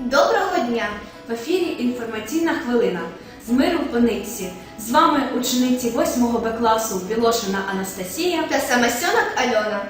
Доброго дня! В ефірі інформаційна хвилина з миру по нитці. З вами учениці 8 Б класу Білошина Анастасія. Та Самасьонок Альона.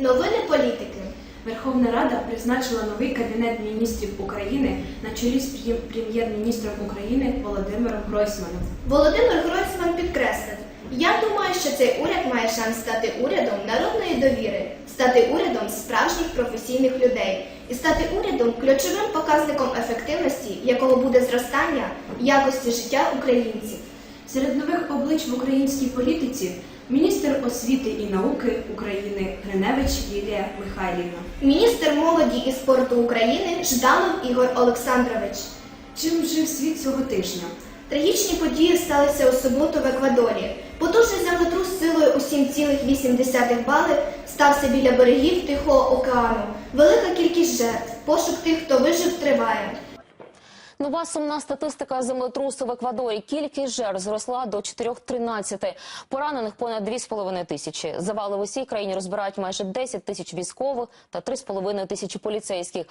Новини політики. Верховна Рада призначила новий кабінет міністрів України на чолі з прем'єр-міністром України Володимиром Гройсманом. Володимир Гройсман підкреслив: Я думаю, що цей уряд має шанс стати урядом народної довіри, стати урядом справжніх професійних людей і стати урядом ключовим показником ефективності, якого буде зростання якості життя українців. Серед нових облич в українській політиці міністр освіти і науки України Гриневич Лілія Михайлівна. Міністр молоді і спорту України Жданов Ігор Олександрович. Чим жив світ цього тижня? Трагічні події сталися у суботу в Еквадорі. Потужний землетрус силою у 7,8 бали стався біля берегів Тихого океану. Велика кількість жертв. Пошук тих, хто вижив, триває. Нова сумна статистика землетрусу в Еквадорі. Кількість жертв зросла до 4-13. Поранених понад 2,5 тисячі. Завали в усій країні розбирають майже 10 тисяч військових та 3,5 тисячі поліцейських.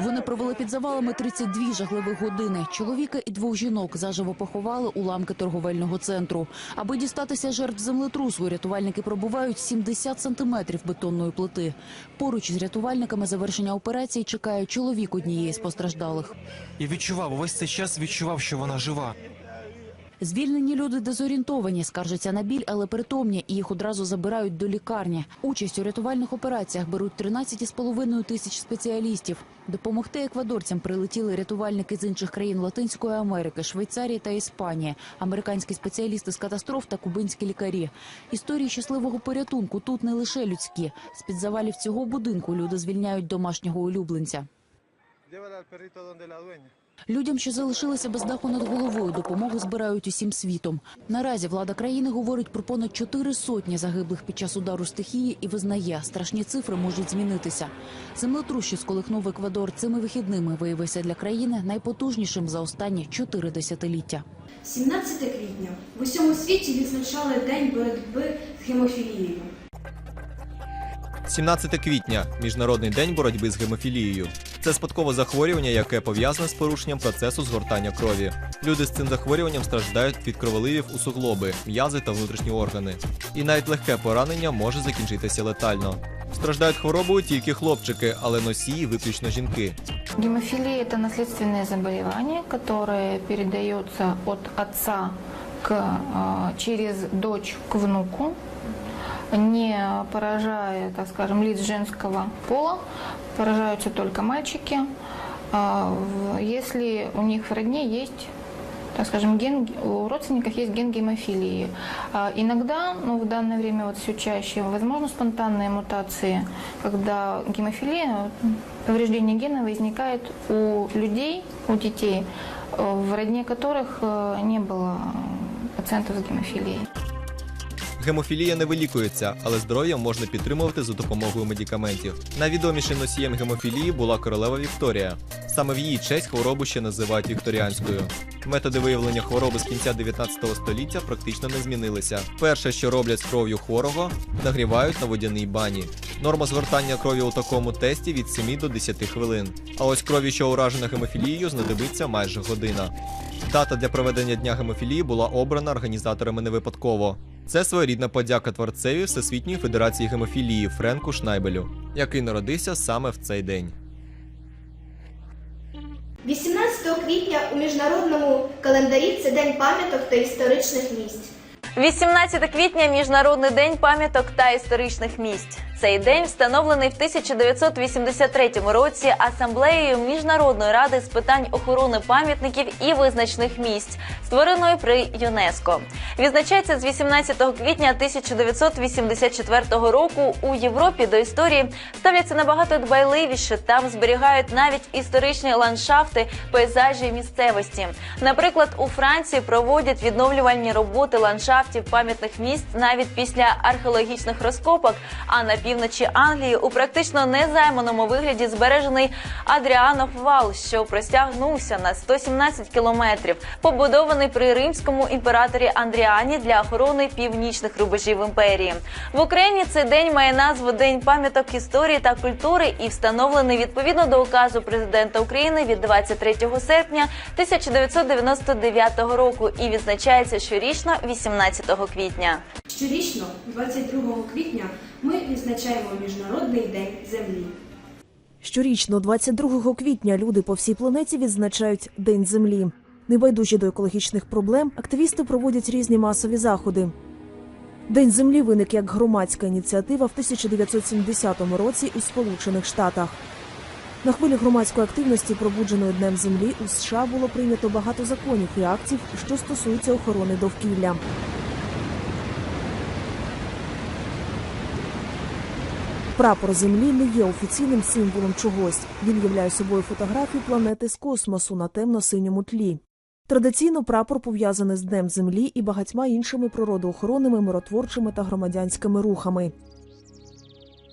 Вони провели під завалами 32 жахливих години. Чоловіка і двох жінок заживо поховали уламки торговельного центру. Аби дістатися жертв землетрусу, рятувальники пробувають 70 сантиметрів бетонної плити. Поруч з рятувальниками завершення операції чекає чоловік однієї з постраждалих. Я відчував, увесь цей час відчував, що вона жива. Звільнені люди дезорієнтовані, скаржаться на біль, але притомні, і їх одразу забирають до лікарні. Участь у рятувальних операціях беруть 13,5 тисяч спеціалістів. Допомогти еквадорцям прилетіли рятувальники з інших країн Латинської Америки, Швейцарії та Іспанії, американські спеціалісти з катастроф та кубинські лікарі. Історії щасливого порятунку тут не лише людські. З під завалів цього будинку люди звільняють домашнього улюбленця. Llévala al perrito donde la dueña. Людям, що залишилися без даху над головою, допомогу збирають усім світом. Наразі влада країни говорить про понад чотири сотні загиблих під час удару стихії і визнає, страшні цифри можуть змінитися. Землетрус, що сколихнув Еквадор цими вихідними, виявився для країни найпотужнішим за останні чотири десятиліття. 17 квітня в усьому світі відзначали День боротьби з гемофілією. 17 квітня міжнародний день боротьби з гемофілією. Це спадкове захворювання, яке пов'язане з порушенням процесу згортання крові. Люди з цим захворюванням страждають від кроволивів у суглоби, м'язи та внутрішні органи. І навіть легке поранення може закінчитися летально. Страждають хворобою тільки хлопчики, але носії виключно жінки. Гемофилия – это наследственное заболевание, которое передается от отца к, э, через дочь к внуку, не поражая, так скажем, лиц женского пола, поражаются только мальчики. А, Если у них в родне есть так скажем, ген, у родственников есть ген гемофилии. А Иногда, ну в данное время вот все чаще, возможно спонтанные мутации, когда гемофилия, повреждение гена возникает у людей, у детей, в родне которых э, не было пациентов с гемофилией. Гемофілія не вилікується, але здоров'я можна підтримувати за допомогою медикаментів. Найвідомішим носієм гемофілії була королева Вікторія. Саме в її честь хворобу ще називають вікторіанською. Методи виявлення хвороби з кінця 19 століття практично не змінилися. Перше, що роблять з кров'ю хворого, нагрівають на водяній бані. Норма згортання крові у такому тесті від 7 до 10 хвилин. А ось крові, що уражена гемофілією, знадобиться майже година. Дата для проведення дня гемофілії була обрана організаторами не випадково. Це своєрідна подяка творцеві Всесвітньої Федерації гемофілії Френку Шнайбелю, який народився саме в цей день. 18 квітня у міжнародному календарі це День пам'яток та історичних місць. 18 квітня Міжнародний день пам'яток та історичних місць. Цей день встановлений в 1983 році асамблеєю Міжнародної ради з питань охорони пам'ятників і визначних місць, створеною при ЮНЕСКО. Відзначається з 18 квітня 1984 року. У Європі до історії ставляться набагато дбайливіше. Там зберігають навіть історичні ландшафти, пейзажі місцевості. Наприклад, у Франції проводять відновлювальні роботи ландшафтів пам'ятних місць навіть після археологічних розкопок. А на півночі Англії у практично незайманому вигляді збережений Адріанов вал, що простягнувся на 117 кілометрів, побудований при римському імператорі Андріані для охорони північних рубежів імперії. В Україні цей день має назву День пам'яток історії та культури і встановлений відповідно до указу президента України від 23 серпня 1999 року і відзначається щорічно 18 квітня. Щорічно, 22 квітня, ми відзначаємо Міжнародний день землі. Щорічно, 22 квітня, люди по всій планеті відзначають День землі. Небайдужі до екологічних проблем, активісти проводять різні масові заходи. День землі виник як громадська ініціатива в 1970 році у Сполучених Штатах. На хвилі громадської активності, пробудженої Днем землі, у США було прийнято багато законів і актів, що стосуються охорони довкілля. Прапор землі не є офіційним символом чогось. Він являє собою фотографію планети з космосу на темно-синьому тлі. Традиційно прапор пов'язаний з Днем Землі і багатьма іншими природоохоронними, миротворчими та громадянськими рухами.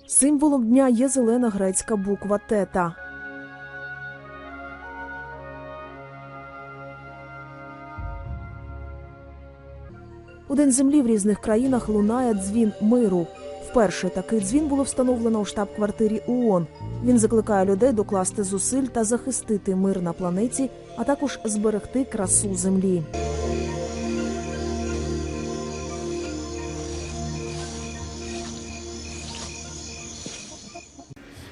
Символом дня є зелена грецька буква тета. У День землі в різних країнах лунає дзвін миру. Вперше такий дзвін було встановлено у штаб-квартирі ООН. Він закликає людей докласти зусиль та захистити мир на планеті, а також зберегти красу землі.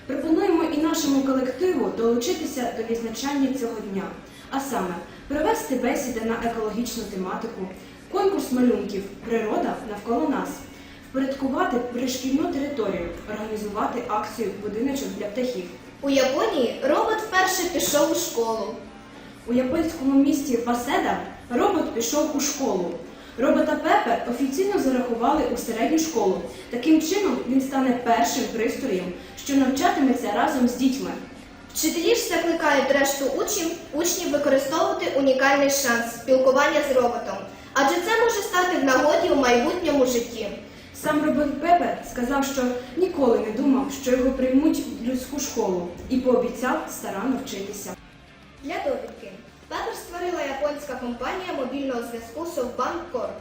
Пропонуємо і нашому колективу долучитися до відзначання цього дня, а саме провести бесіди на екологічну тематику, конкурс малюнків Природа навколо нас, впорядкувати пришкільну територію, організувати акцію Будиночок для птахів. У Японії робот вперше пішов у школу. У японському місті Васеда робот пішов у школу. Робота Пепе офіційно зарахували у середню школу. Таким чином він стане першим пристроєм, що навчатиметься разом з дітьми. Вчителі ж закликають решту учнів, учнів використовувати унікальний шанс спілкування з роботом, адже це може стати в нагоді у майбутньому житті. Сам робот Пепе сказав, що ніколи не думав, що його приймуть в людську школу, і пообіцяв старанно вчитися. Для довідки. Пепер створила японська компанія мобільного зв'язку SoftBank Corp.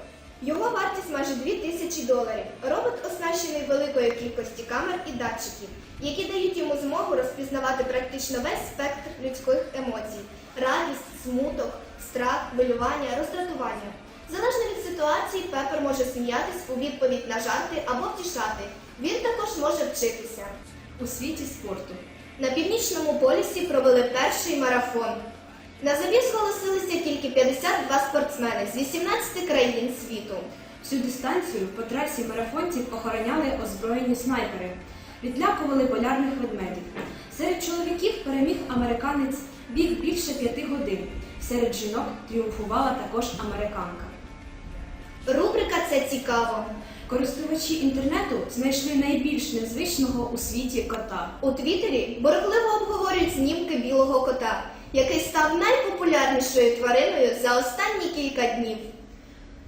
Його вартість майже 2 тисячі доларів. Робот оснащений великою кількістю камер і датчиків, які дають йому змогу розпізнавати практично весь спектр людських емоцій: радість, смуток, страх, хвилювання, роздратування. Залежно від ситуації, Пепер може сміятись у відповідь на жарти або втішати. Він також може вчитися. У світі спорту. На північному полюсі провели перший марафон. На забіг зголосилися тільки 52 спортсмени з 18 країн світу. Всю дистанцію по трасі марафонців охороняли озброєні снайпери, відлякували полярних ведмедів. Серед чоловіків переміг американець біг більше п'яти годин. Серед жінок тріумфувала також американка. Рубрика Це цікаво. Користувачі інтернету знайшли найбільш незвичного у світі кота. У Твіттері борохливо обговорюють знімки білого кота, який став найпопулярнішою твариною за останні кілька днів.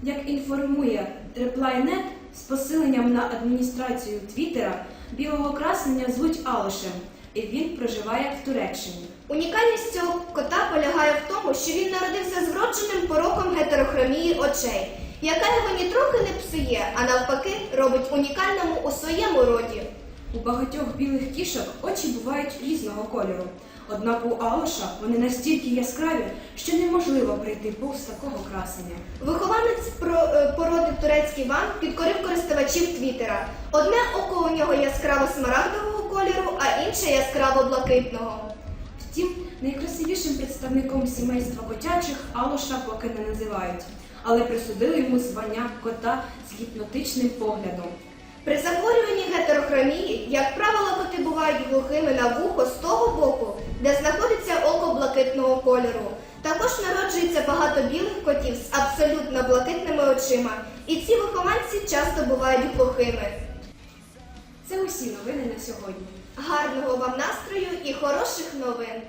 Як інформує ReplyNet, з посиленням на адміністрацію Твіттера білого красення звуть Алошем, і він проживає в Туреччині. Унікальність цього кота полягає в тому, що він народився з вродженим пороком гетерохромії очей, яка його нітрохи не псує, а навпаки робить унікальному у своєму роді. У багатьох білих кішок очі бувають різного кольору. Однак у Алоша вони настільки яскраві, що неможливо прийти повз такого красення. Вихованець е, породи турецький ван підкорив користувачів Твіттера. Одне око у нього яскраво смарагдового кольору, а інше яскраво блакитного. Втім, найкрасивішим представником сімейства котячих Алоша поки не називають, але присудили йому звання кота з гіпнотичним поглядом. При захворюванні гетерохромії, як правило, коти бувають глухими на вухо з того боку, де знаходиться око блакитного кольору. Також народжується багато білих котів з абсолютно блакитними очима, і ці вихованці часто бувають глухими. Це усі новини на сьогодні. Гарного вам настрою і хороших новин!